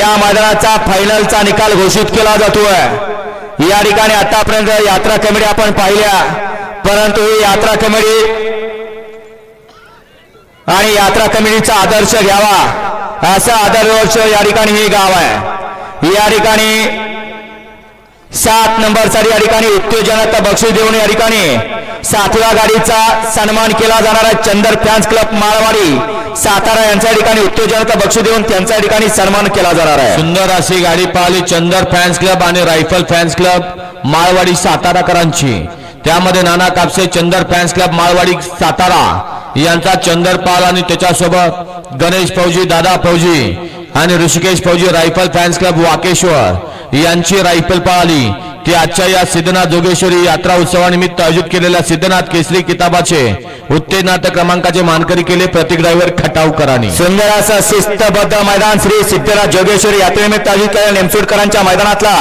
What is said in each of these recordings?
या मैदानाचा फायनलचा निकाल घोषित केला जातोय. या ठिकाणी आतापर्यंत यात्रा कमिटी आपण पाहिल्या. परंतु ही यात्रा कमिटी आणि यात्रा कमिटीचा आदर्श घ्यावा. असा आदर्श या ठिकाणी हे गाव आहे. या ठिकाणी सात नंबर या ठिकाणी उत्तेजनाचा बक्षीस देऊन या ठिकाणी सातव्या गाडीचा सन्मान केला जाणार आहे चंदर फॅन्स क्लब माळवाडी. सातारा यांच्या ठिकाणी उत्तेजनाचा बक्षीस देऊन त्यांच्या ठिकाणी सन्मान केला जाणार आहे. सुंदर अशी गाडी पाहिली चंदर फॅन्स क्लब आणि रायफल फॅन्स क्लब माळवाडी साताराकरांची. त्यामध्ये नाना कापसे चंदर फॅन्स क्लब माळवाडी सातारा. यांचा चंदर पाल आणि त्याच्यासोबत गणेश फौजी दादा फौजी आणि ऋषिकेश फौजी रायफल फॅन्स क्लब वाकेश्वर. यांची रायफल पाळली ती आजच्या या सिद्धनाथ जोगेश्वरी यात्रा उत्सवानिमित्त आयोजित केलेल्या सिद्धनाथ केसरी किताबाचे उत्तेजनाथ क्रमांकाचे मानकरी केले प्रतीक ड्रायव्हर खटावकरांनी सुंदर असं शिस्तबद्ध मैदान श्री सिद्धराज जोगेश्वरी यात्रेनिमित्त आयोजित केलेल्या नेमसुडकरांच्या मैदानातला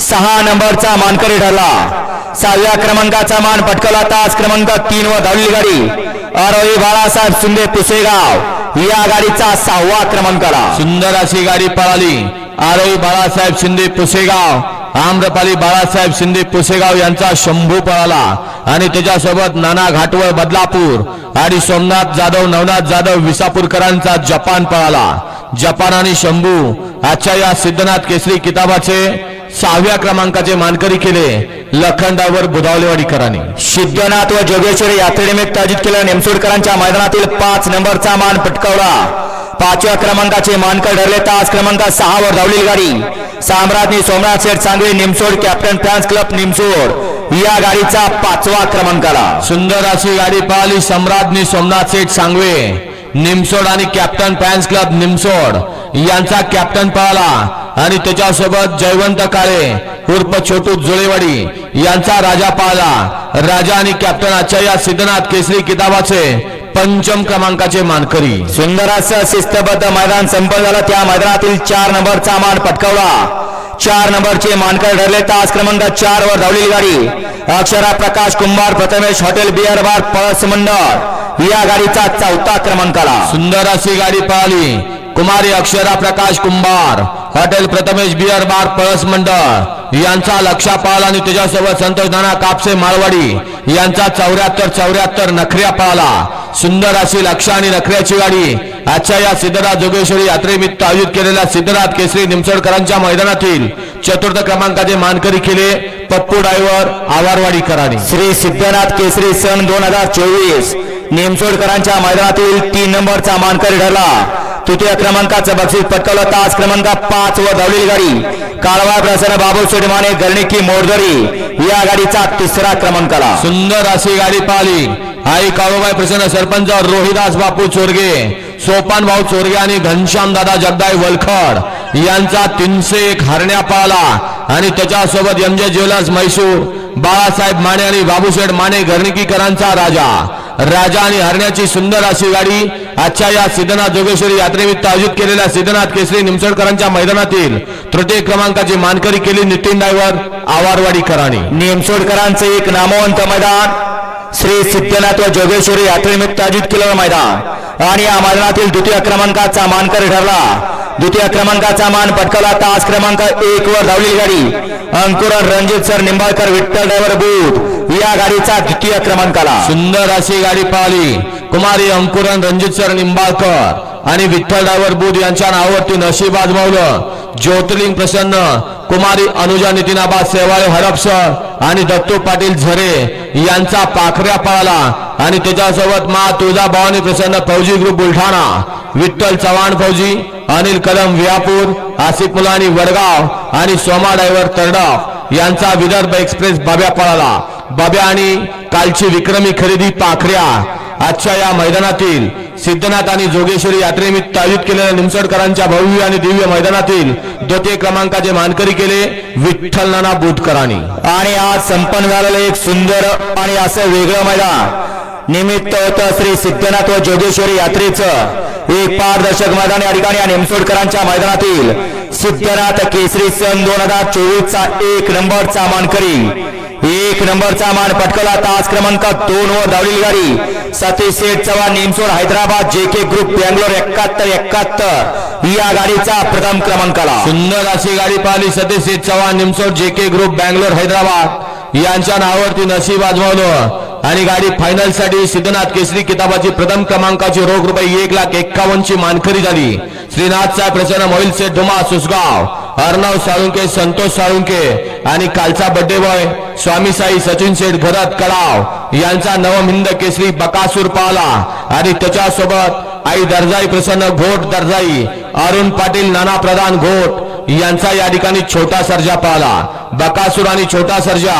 सहा नंबरचा मानकरी ठरला. सहाव्या क्रमांकाचा मान पटकवला तास क्रमांक तीन व धावली गाडी. आरोही बाळासाहेब शिंदे पुसेगाव. या गाडीचा सहावा क्रमांक आला सुंदर अशी गाडी पळाली. आरई बाळासाहेब शिंदे पुसेगाव आम्रपाली बाळासाहेब शिंदे पुसेगाव यांचा शंभू पळाला आणि त्याच्यासोबत नाना घाटवळ बदलापूर आणि सोमनाथ जाधव नवनाथ जाधव विसापूरकरांचा जपान पळाला. जपान आणि शंभू आजच्या या सिद्धनाथ केसरी किताबाचे सहाव्या क्रमांकाचे मानकरी केले लखंडावर बुधावलेवाडीकरांनी. सिद्धनाथ व जोगेश्वरी यात्रेनिमित्त आयोजित केलेल्या नेमसोडकरांच्या मैदानातील पाच नंबरचा मान पटकावला. पाचव्या क्रमांकाचे मानकर ठरले. तास क्रमांक सहा वर धावलेली गाडी. साम्राज्ञी Somnath Sheth Sangave Nimsod captain fans club Nimsod. या गाडीचा पाचवा क्रमांक आला सुंदर अशी गाडी पळाली सम्राज्ञी सोमनाथ सेठ सांगवे निमसोड आणि कॅप्टन फॅन्स क्लब निमसोड. यांचा कॅप्टन पळाला आणि त्याच्यासोबत जयवंत काळे उर्फ छोटू जुळेवाडी यांचा राजा पाळला राजा आणि कॅप्टन आजच्या या सिद्धनाथ केसरी किताबाचे पंचम क्रमांकाचे मानकरी. सुंदर असं शिस्तबद्ध मैदान संपन्न झालं. त्या मैदानातील चार नंबरचा मान पटकावला. चार नंबरचे मानकर ठरले. तास क्रमांक चार वर धावलेली गाडी. Akshara Prakash Kumbhar Prathamesh hotel beer bar Palas मंडळ. या गाडीचा चौथा क्रमांक आला सुंदर अशी गाडी पळाली कुमारी Akshara Prakash Kumbhar. Hotel Prathamesh beer bar Palas मंडळ. यांचा लक्षा पाळला आणि त्याच्यासोबत संतोष नाना कापसे माळवाडी यांचा चौऱ्याहत्तर चौऱ्याहत्तर नखऱ्या पाळला सुंदर अशी लक्षा आणि नखऱ्याची गाडी. आजच्या या सिद्धराज जोगेश्वरी यात्रेनिमित्त आयोजित केलेल्या सिद्धनाथ केसरी निमसोडकरांच्या मैदानातील चतुर्थ क्रमांकाचे मानकरी केले पप्पू ड्रायव्हर आवारवाडीकरांनी. श्री सिद्धनाथ केसरी सन दोन हजार चोवीस. नेमसोडकरांच्या मैदानातील तीन नंबरचा मानकरी ठरला. तृतीय क्रमांकाचं बक्षीस पटकावलं. तास क्रमांक पाच व धावलेली गाडी. काळवा प्रसन्न बाबू सोडमाने गर्णिकी मोरदरी. या गाडीचा तिसरा क्रमांकाला. सुंदर अशी गाडी पाहिली. आई काळूबाई प्रसन्न सरपंच रोहिदास बापू चोरगे सोपान भाऊ चोरगे आणि घनश्याम दादा जगदाई वलखड यांचा तीनशे एक हरण्या पाळला. आणि त्याच्यासोबत एम जे ज्वेलर्स म्हैसूर बाळासाहेब माने आणि बाबूशेठ माने घरणिकीकरांचा राजा. राजा आणि हरण्याची सुंदर अशी गाडी आजच्या या सिद्धनाथ जोगेश्वरी यात्रेनिमित्त आयोजित केलेल्या सिद्धनाथ केसरी निमसोडकरांच्या मैदानातील तृतीय क्रमांकाची मानकरी केली नितीन डायव्हर आवारवाडीकरांनी निमसोडकरांचे एक नामवंत मैदान श्री सिद्धनाथ व जोगेश्वरी यात्रेनिमित्त आयोजित केलेलं मैदान. आणि या मैदानातील द्वितीय क्रमांकाचा मानकरी ठरला. द्वितीय क्रमांकाचा मान पटकावला. तास क्रमांक एक वर धावलेली गाडी. अंकुरण Ranjit sir Nimbalkar Vitthal driver booth. या गाडीचा द्वितीय क्रमांक आला सुंदर अशी गाडी पाहिली. कुमारी अंकुरन रणजित सर निंबाळकर आणि विठ्ठल ड्रायव्हर बूथ यांच्या नावावरती नशीब आजमावलं. ज्योतिर्लिंग प्रसन्न. कुमारी अनुजा नितीनाबा सेवाळे हडपसर आणि दत्तू पाटील झरे यांचा पाखऱ्या पळाला आणि त्याच्यासोबत मा तुळजा भवानी प्रसन्न फौजी ग्रुप बुलढाणा. विठ्ठल चव्हाण फौजी अनिल कदम वियापूर आसिफ मुलानी वडगाव आणि सोमा डायव्हर तरडाव यांचा विदर्भ एक्सप्रेस बाब्या पळाला. बाब्या आणि कालची विक्रमी खरेदी पाखऱ्या. आजच्या या मैदानातील सिद्धनाथ आणि जोगेश्वरी यात्रेनिमित्त आयोजित केलेल्या निमसडकरांच्या भव्य आणि दिव्य मैदानातील द्वितीय क्रमांकाचे मानकरी केले विठ्ठल नाना बुटकरांनी. आणि आज संपन्न झालेलं एक सुंदर आणि असं वेगळं मैदान. निमित्त होतं श्री सिद्धनाथ व जोगेश्वरी यात्रेचं एक पारदर्शक मैदान या ठिकाणी या निमसोडकरांच्या मैदानातील सिद्धनाथ केसरी सन दोन हजार चोवीस चा एक नंबरचा मानकरी. एक नंबरचा मान पटकला तास क्रमांक दोन वर धावलेली गाडी. सतीश शेठ चव्हाण निमसोड हैदराबाद जे के ग्रुप बँगलोर एकाहत्तर एकाहत्तर. या गाडीचा प्रथम क्रमांकाला. सुंदर अशी गाडी पाहिली. सतीश चव्हाण निमसोड जे के ग्रुप बँगलोर हैदराबाद. यांच्या नावावरती नशीब आजमावलं. आणि गाडी फायनलसाठी सिद्धनाथ केसरी किताबाची प्रथम क्रमांकाची रोख रुपये एक लाख एक्कावन्न ची मानकरी झाली. श्रीनाथचा प्रसन्न मोहिल सेठ धुमा सुसगाव. अर्णव साळुंके संतोष साळुंके आणि कालचा बड्डे बॉय स्वामी साई सचिन शेठ घरत कडाव यांचा नवम हिंद केसरी बकासूर पावला आणि त्याच्यासोबत आई दर्जाई प्रसन्न घोट दर्जाई अरुण पाटील नाना प्रधान घोट यांचा या ठिकाणी छोटा सर्जा पाहला. बकासूर आणि छोटा सर्जा.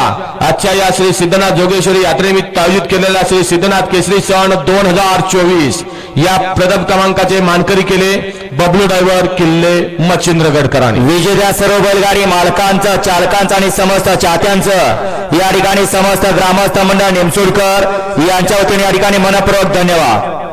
आजच्या या श्री सिद्धनाथ जोगेश्वरी यात्रेनिमित्त आयोजित केलेल्या श्री सिद्धनाथ केसरी सण दोन हजार चोवीस. या प्रथम क्रमांकाचे मानकरी केले बबलू ड्रायव्हर किल्ले मच्छिंद्र गडकरांनी विजेत्या सर्व बैलगाडी मालकांचं चालकांचं आणि समस्त चाहत्यांचं या ठिकाणी समस्त ग्रामस्थ मंडळ निमसोडकर यांच्या वतीने या ठिकाणी मनपूर्वक धन्यवाद.